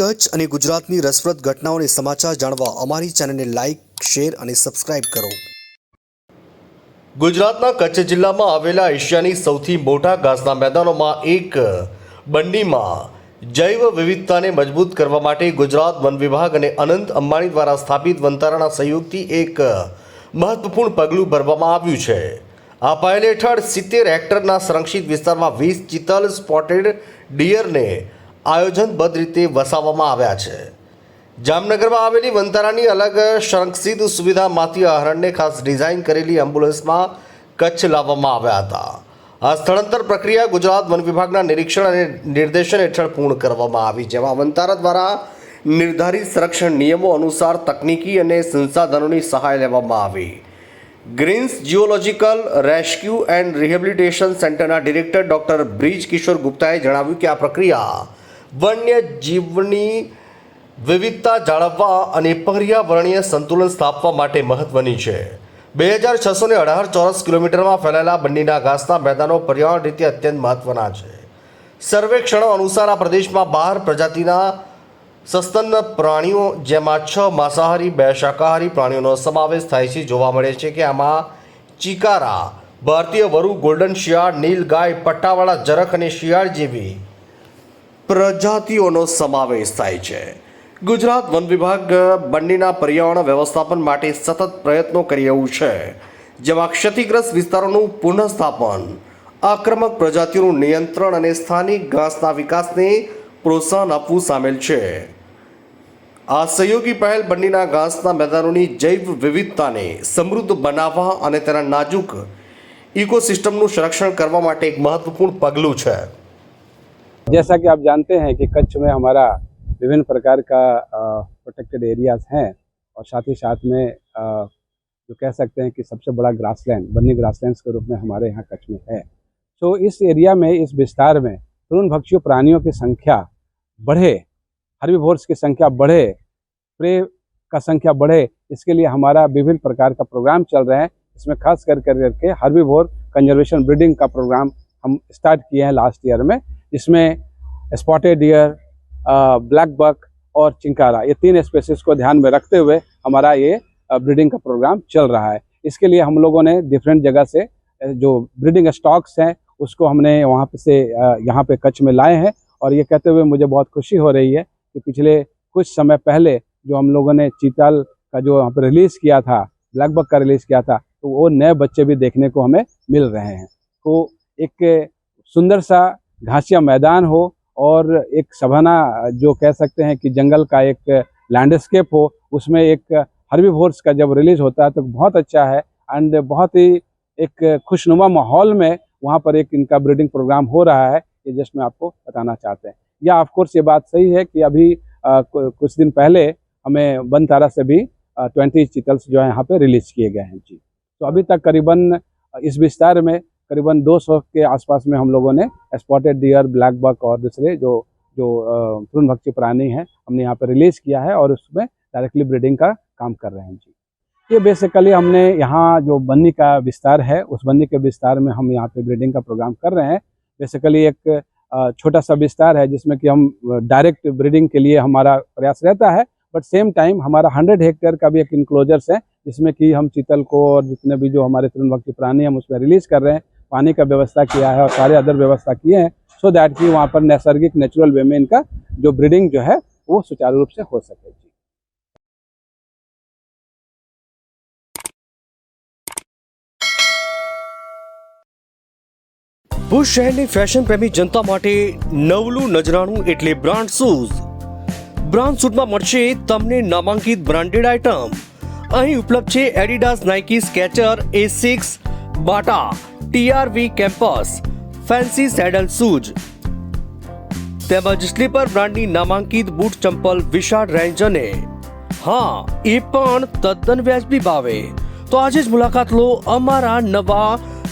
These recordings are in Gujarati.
કચ્છ અને ગુજરાતની રસપ્રદ ઘટનાઓને સમાચાર જાણવા અમારી ચેનલને લાઇક શેર અને સબસ્ક્રાઇબ કરો ગુજરાતના કચ્છ જિલ્લામાં આવેલા એશિયાની સૌથી મોટા ઘાસના મેદાનોમાં એક બંડીમાં જૈવ વિવિધતાને મજબૂત કરવા માટે ગુજરાત વન વિભાગ અને અનંત અંબાણી દ્વારા સ્થાપિત વનતારાના સહયોગથી એક મહત્વપૂર્ણ પગલું ભરવામાં આવ્યું છે આ પાયલ હેઠળ સિત્તેર હેક્ટરના સંરક્ષિત વિસ્તારમાં વીસ ચિતલ સ્પોટેડ ડિયરને આયોજનબદ્ધ રીતે વસાવવામાં આવ્યા છે જામનગરમાં આવેલી વંતારાની અલગ સંરક્ષિત સુવિધામાંથી અહરણને ખાસ ડિઝાઇન કરેલી એમ્બ્યુલન્સમાં કચ્છ લાવવામાં આવ્યા હતા આ સ્થળાંતર પ્રક્રિયા ગુજરાત વન વિભાગના નિરીક્ષણ અને નિર્દેશન હેઠળ પૂર્ણ કરવામાં આવી જેમાં વંતારા દ્વારા નિર્ધારિત સંરક્ષણ નિયમો અનુસાર તકનીકી અને સંસાધનોની સહાય લેવામાં આવી Greens zoological rescue and rehabilitation સેન્ટરના ડિરેક્ટર ડોક્ટર બ્રિજ કિશોર ગુપ્તાએ જણાવ્યું કે આ પ્રક્રિયા વન્ય જીવની વિવિધતા જાળવવા અને પર્યાવરણીય સંતુલન સ્થાપવા માટે મહત્વની છે બે હજાર છસો ને અઢાર ચોરસ કિલોમીટરમાં ફેલાયેલા બંનીના ઘાસના મેદાનો પર્યાવરણ રીતે અત્યંત મહત્વના છે સર્વેક્ષણો અનુસાર આ પ્રદેશમાં બાર પ્રજાતિના સસ્તન પ્રાણીઓ જેમાં છ માંસાહારી બે શાકાહારી પ્રાણીઓનો સમાવેશ થાય છે જોવા મળે છે કે આમાં ચિકારા ભારતીય વરુ ગોલ્ડન શિયાળ નીલ ગાય પટ્ટાવાળા જરખ અને શિયાળ જેવી પ્રજાતિઓનો સમાવેશ થાય છે ગુજરાત વન વિભાગ બંનેના પર્યાવરણ વ્યવસ્થાપન માટે સતત પ્રયત્નો કરી રહ્યું છે જેમાં ક્ષતિગ્રસ્ત વિસ્તારોનું પુનઃસ્થાપન આક્રમક પ્રજાતિઓનું નિયંત્રણ અને સ્થાનિક ઘાસના વિકાસને પ્રોત્સાહન આપવું સામેલ છે આ સહયોગી પહેલ બંનેના ઘાસના મેદાનોની જૈવ વિવિધતાને સમૃદ્ધ બનાવવા અને તેના નાજુક ઇકોસિસ્ટમનું સંરક્ષણ કરવા માટે એક મહત્વપૂર્ણ પગલું છે जैसा कि आप जानते हैं कि कच्छ में हमारा विभिन्न प्रकार का प्रोटेक्टेड एरियाज हैं और साथ ही साथ में जो कह सकते हैं कि सबसे बड़ा ग्रासलैंड बन्नी ग्रासलैंड्स के रूप में हमारे यहाँ कच्छ में है तो इस एरिया में इस विस्तार में तरुण भक्षियों प्राणियों की संख्या बढ़े हर्बीवोर्स की संख्या बढ़े प्रे का संख्या बढ़े इसके लिए हमारा विभिन्न प्रकार का प्रोग्राम चल रहे हैं इसमें खास कर करके भोर कंजर्वेशन ब्रीडिंग का प्रोग्राम हम स्टार्ट किए हैं लास्ट ईयर में इसमें स्पॉटेड डियर ब्लैक बक और चिंकारा ये तीन स्पेसिस को ध्यान में रखते हुए हमारा ये ब्रीडिंग का प्रोग्राम चल रहा है इसके लिए हम लोगों ने डिफरेंट जगह से जो ब्रीडिंग स्टॉक्स हैं उसको हमने वहाँ से यहाँ पे कच्छ में लाए हैं और ये कहते हुए मुझे बहुत खुशी हो रही है कि पिछले कुछ समय पहले जो हम लोगों ने चीतल का जो यहाँ पर रिलीज़ किया था ब्लैक बक का रिलीज़ किया था तो वो नए बच्चे भी देखने को हमें मिल रहे हैं तो एक सुंदर सा घासिया मैदान हो और एक सभाना जो कह सकते हैं कि जंगल का एक लैंडस्केप हो उसमें एक हरवी भोर्स का जब रिलीज़ होता है तो बहुत अच्छा है एंड बहुत ही एक खुशनुमा माहौल में वहाँ पर एक इनका ब्रीडिंग प्रोग्राम हो रहा है ये जस्ट मैं आपको बताना चाहते हैं या ऑफकोर्स ये बात सही है कि अभी आ, कुछ दिन पहले हमें बन तारा से भी ट्वेंटी चितल्स जो है यहाँ पर रिलीज़ किए गए हैं जी तो अभी तक करीबन इस विस्तार में करीबन 200 के आसपास में हम लोगों ने स्पॉटेड डियर ब्लैक बक और दूसरे जो जो पूर्ण प्राणी हैं हमने यहाँ पर रिलीज किया है और उसमें डायरेक्टली ब्रीडिंग का काम कर रहे हैं जी ये बेसिकली हमने यहाँ जो बन्नी का विस्तार है उस बन्नी के विस्तार में हम यहाँ पे ब्रीडिंग का प्रोग्राम कर रहे हैं बेसिकली एक छोटा सा विस्तार है जिसमें कि हम डायरेक्ट ब्रीडिंग के लिए हमारा प्रयास रहता है बट सेम टाइम हमारा हंड्रेड हेक्टेयर का भी एक इंक्लोजर्स है जिसमें कि हम चीतल को और जितने भी जो हमारे भक्ति प्राणी हम उसमें रिलीज कर रहे हैं पानी का व्यवस्था किया है और सारे अदर व्यवस्था किए हैं सो दैट कि वहाँ पर नैसर्गिक नेचुरल वे में इनका जो ब्रीडिंग जो है वो सुचारू रूप से हो सके ભુજ શહેરની ફેશન પ્રેમી જનતા માટે નવલું નજરાણું એટલે બ્રાન્ડ શૂઝ બ્રાન્ડ શૂટમાં મળશે તમને નામાંકિત બ્રાન્ડેડ આઇટમ અહીં ઉપલબ્ધ છે Adidas Nike Skecher Asics Bata TRV campus fancy sandal shoes તેમજ સ્લીપર બ્રાન્ડની નામાંકિત બૂટ ચંપલ વિશાળ રેન્જ અને હા એ પણ તદ્દન વ્યાજબી ભાવે તો આજે જ મુલાકાત લો અમારા નવા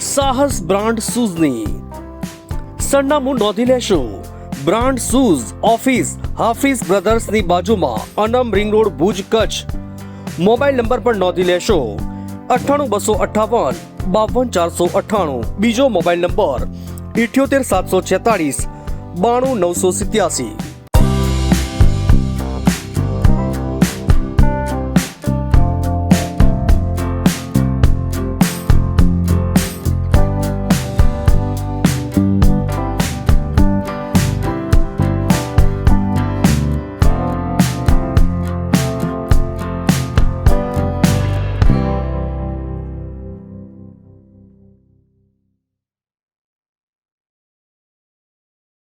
સાહસ બ્રાન્ડ શૂઝની સરનામું નોંધી લેશો બ્રાન્ડ શૂઝ ઓફિસ હાફિઝ બ્રધર્સની બાજુમાં Anam ring road Bhuj Kutch mobile number પણ નોંધી લેશો અઠ્ઠાણું બસો અઠ્ઠાવન બાવન ચારસો અઠ્ઠાણું બીજો મોબાઈલ નંબર ઇઠ્યોતેર સાતસો છેતાળીસ બાણું નવસો સિત્યાસી